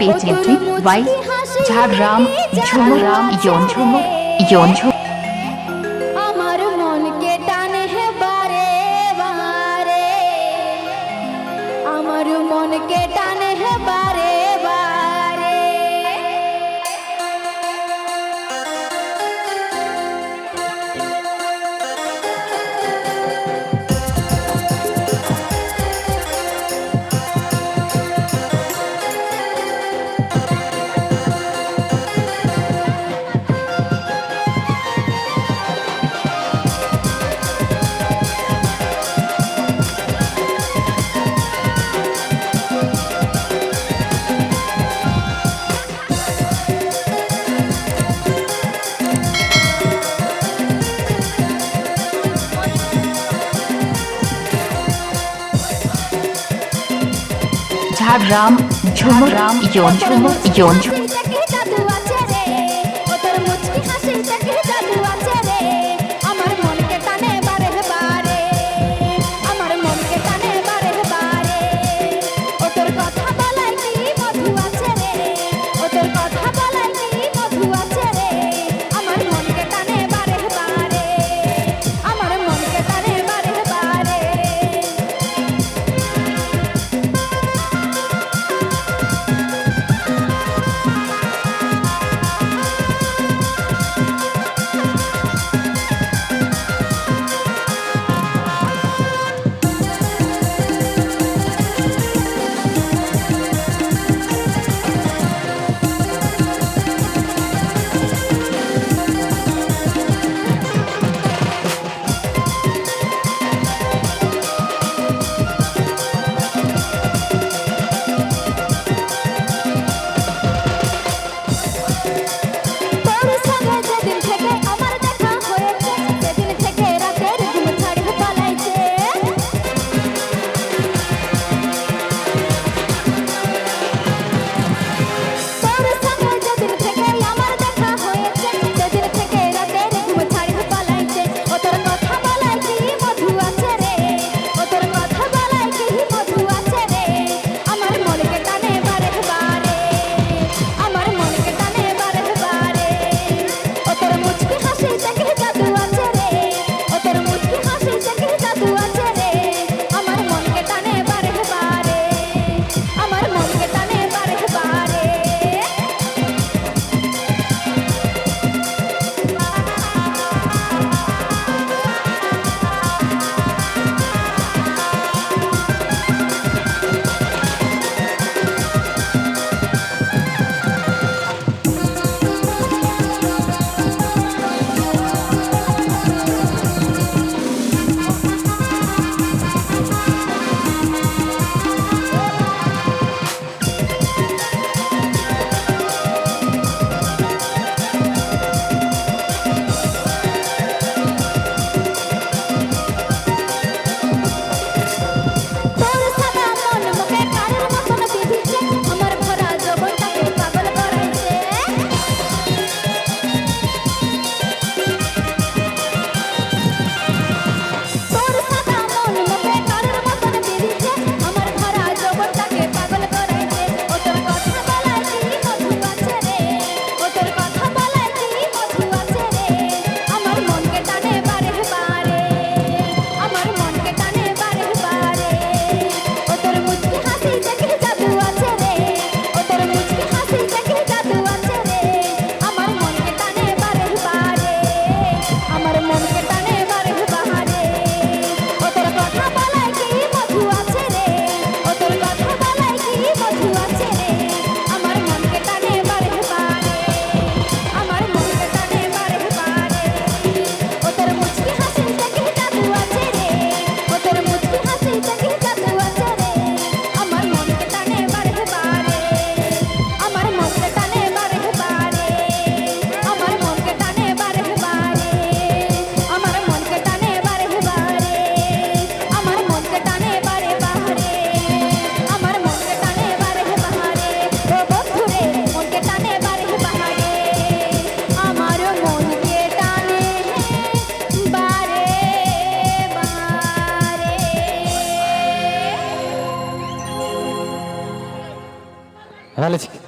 পেচেন্ট্রি Y Jhargram ঝুমুরাম ইয়ন ঝুমুর ইয়ন ঝুমুর মনকে টানে বারে Mazhab Ram Jhumur Yon Yon Bye. Analitik